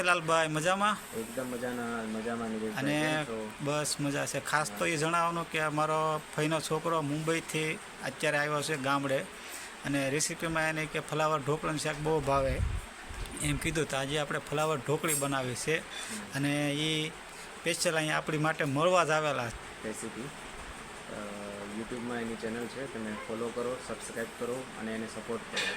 છે લાલભાઈ મજામાં? એકદમ મજાના મજામાં અને? બસ મજા છે. ખાસ તો એ જણાવવાનું કે મારો ફઈનો છોકરો મુંબઈથી અત્યારે આવ્યો છે ગામડે. અને રેસીપીમાં એને કે ફ્લાવર ઢોકળાનું શાક બહુ ભાવે. એમ કીધું તો આજે આપણે ફ્લાવર ઢોકળી બનાવી છે. અને એ સ્પેશિયલ અહીંયા આપણી માટે મળવા જ આવેલા. રેસીપી. યુટ્યુબમાં એની ચેનલ છે. તમે ફોલો કરો સબસ્ક્રાઈબ કરો અને એને સપોર્ટ કરો.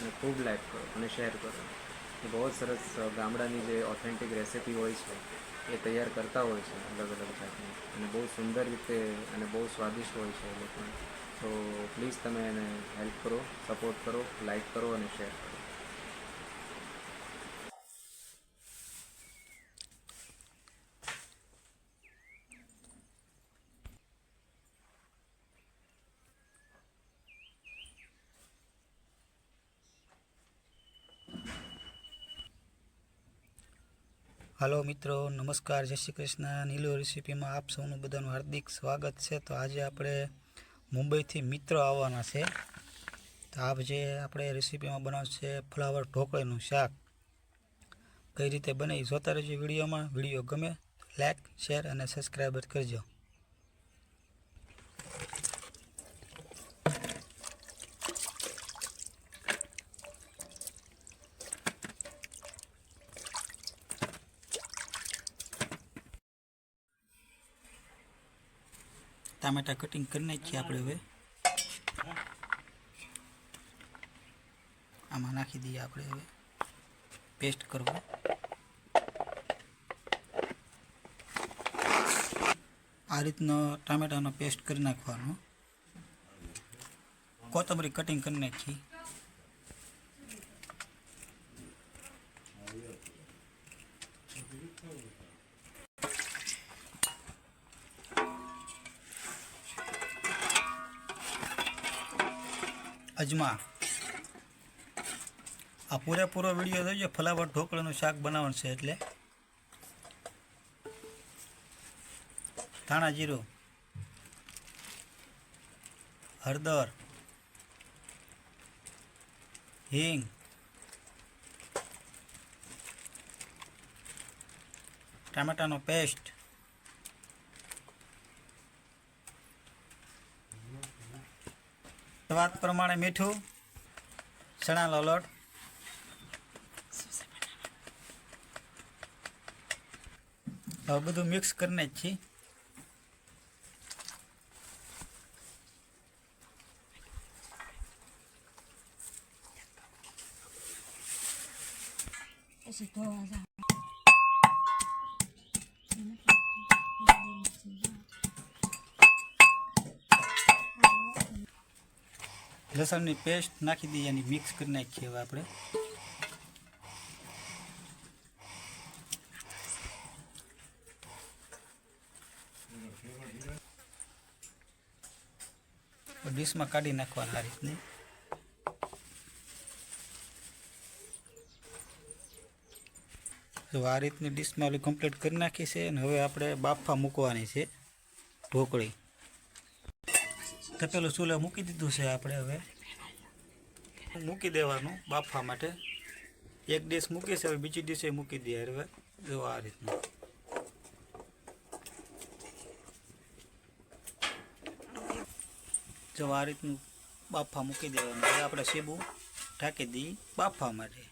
અને ખૂબ લાઈક કરો અને શેર કરો. બહુ જ સરસ ગામડાની જે ઓથેન્ટિક રેસીપી હોય છે, એ તૈયાર કરતા હોય છે અલગ અલગ જાતની. અને બહુ સુંદર રીતે અને બહુ સ્વાદિષ્ટ હોય છે એ લોકોને. તો પ્લીઝ તમે એને હેલ્પ કરો સપોર્ટ કરો લાઇક કરો અને શેર કરો. હાલો મિત્રો, નમસ્કાર, જય શ્રી કૃષ્ણ. નીલો રેસીપીમાં આપ સૌનું બધાનું હાર્દિક સ્વાગત છે. તો આજે આપણે મુંબઈથી મિત્રો આવવાના છે. તો આપ જે આપણે રેસીપીમાં બનાવશે ફ્લાવર ઢોકળીનું શાક, કઈ રીતે બને એ જોતા રહેજો વિડીયોમાં. વીડિયો ગમે લાઇક શેર અને સબસ્ક્રાઈબર કરજો. ટામેટા કટિંગ કરી નાખીએ આપણે હવે. આમાં નાખી દઈએ આપણે હવે. પેસ્ટ કરવો. આ રીતનો ટામેટાનો પેસ્ટ કરી નાખવાનો. કોથમરી કટિંગ કરી નાખી. અજમા. આ પૂરેપૂરો વીડિયો જોજો ફલાવર ઢોકળાનું શાક બનાવવાનું છે એટલે. ધાણા જીરું. હળદર. હિંગ. ટામેટાનો પેસ્ટ. સ્વાદ પ્રમાણે મીઠું ચણાનો લોટ હવે બધું મિક્સ કરીને જ છીએ. લસણની પેસ્ટ નાખી દઈએ અને મિક્સ કરી નાખીએ હવે આપણે. ડીશમાં કાઢી નાખવાના આ રીતની. જો આ રીતની ડીશમાં ઓલી કમ્પ્લીટ કરી નાખી છે અને હવે આપણે બાફા મૂકવાની છે ઢોકળી. તપેલું ચૂલે મૂકી દીધું છે આપણે હવે. મૂકી દેવાનું બાફવા માટે. એક ડીશ મૂકી છે, હવે બીજી દિવસે મૂકી દઈએ હવે. જો આ રીતનું. જો આ રીતનું બાફા મૂકી દેવાનું. હવે આપણે સીબું ઢાંકી દઈએ બાફવા માટે.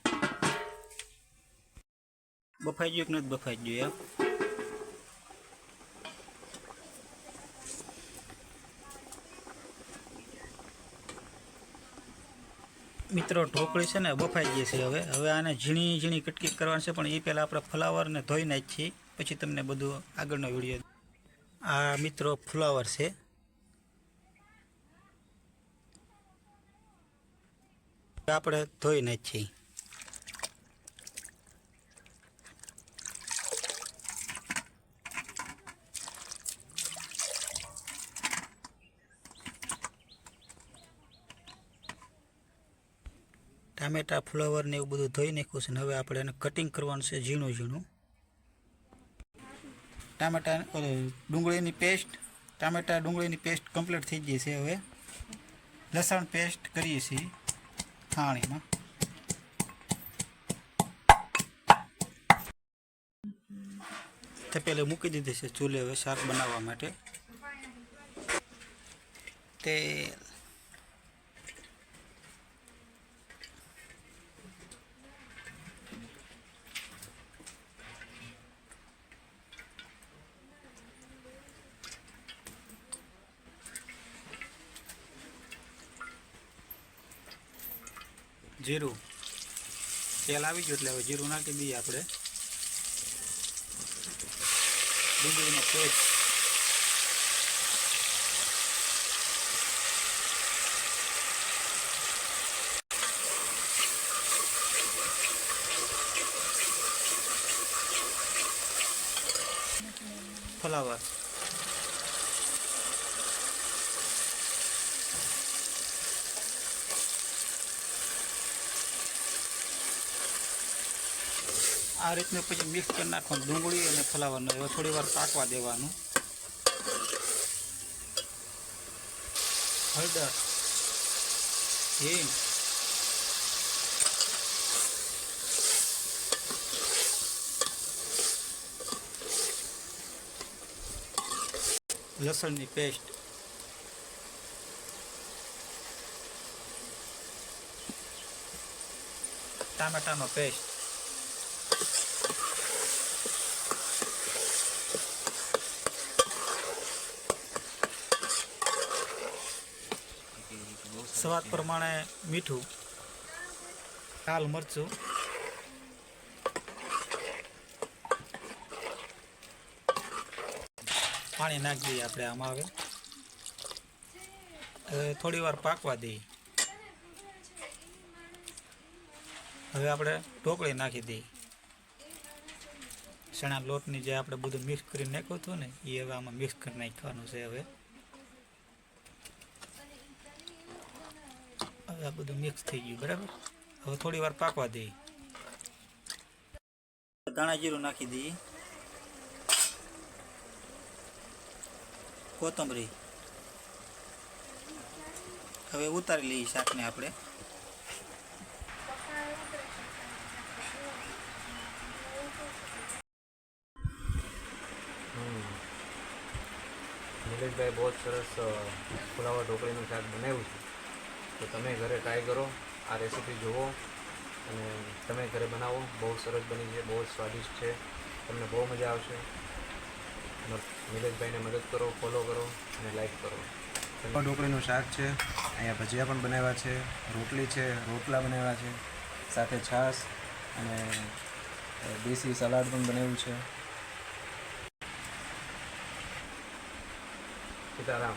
બફાઈ ગયું કે નથી બફાઈ ગયું એમ? મિત્રો ઢોકળી છે ને બફાઈ ગઈ છે હવે. હવે આને ઝીણી ઝીણી કટકી કરવાની છે, પણ એ પહેલાં આપણે ફ્લાવરને ધોઈ નાખીએ. પછી તમને બધું આગળનો વીડિયો આ મિત્રો ફ્લાવર છે. આપણે ધોઈ નાખીએ. ટામેટા, ફ્લાવર ને એવું બધું ધોઈ નાખ્યું છે ને હવે આપણે એને કટિંગ કરવાનું છે ઝીણું ઝીણું. ટામેટા ડુંગળીની પેસ્ટ ટામેટા ડુંગળીની પેસ્ટ કમ્પ્લીટ થઈ ગઈ છે હવે. લસણ પેસ્ટ કરીએ છીએ ખાણીમાં તપેલી મૂકી દીધી છે ચૂલે હવે શાક બનાવવા માટે. તેલ જીરું. તેલ આવી ગયું એટલે હવે જીરું નાખી દઈએ આપણે. ડુંગળીનો પેસ્ટ. ફ્લાવર. આ રીતનું પછી મિક્સ કરી નાખવાનું, ડુંગળી અને ફ્લાવરને હવે થોડી વાર પાકવા દેવાનું. હળદર, હિંગ, લસણની પેસ્ટ, ટામેટાનો પેસ્ટ સ્વાદ પ્રમાણે મીઠું, લાલ મરચું, પાણી નાખી દઈએ આપણે આમાં હવે. હવે થોડી વાર પાકવા દઈએ. હવે આપણે ઢોકળી નાખી દઈએ. ચણા લોટની જે આપણે બધું મિક્સ કરી નાખ્યું હતું ને, એ હવે આમાં મિક્સ કરી નાખવાનું છે હવે. હવે આ બધું મિક્સ થઈ ગયું બરાબર? હવે થોડી વાર પાકવા દઈએ ધાણા જીરું નાખી દઈએ. કોથમરી. હવે ઉતારી લઈએ શાકને આપણે. નિલેશભાઈ બહુ જ સરસ ફુલાવા ઢોકળીનું શાક બનાવ્યું છે. તો તમે ઘરે ટ્રાય કરો આ રેસીપી જુઓ અને તમે ઘરે બનાવો. બહુ સરસ બની છે બહુ જ સ્વાદિષ્ટ છે. તમને બહુ મજા આવશે. નિલેશભાઈને મદદ કરો ફોલો કરો અને લાઈક કરો. ઢોકળીનું શાક છે. અહીંયા ભજીયા પણ બનાવ્યા છે. રોટલી છે રોટલા બનાવ્યા છે. સાથે છાશ અને દેશી સલાડ પણ બનાવ્યું છે. સીતારામ.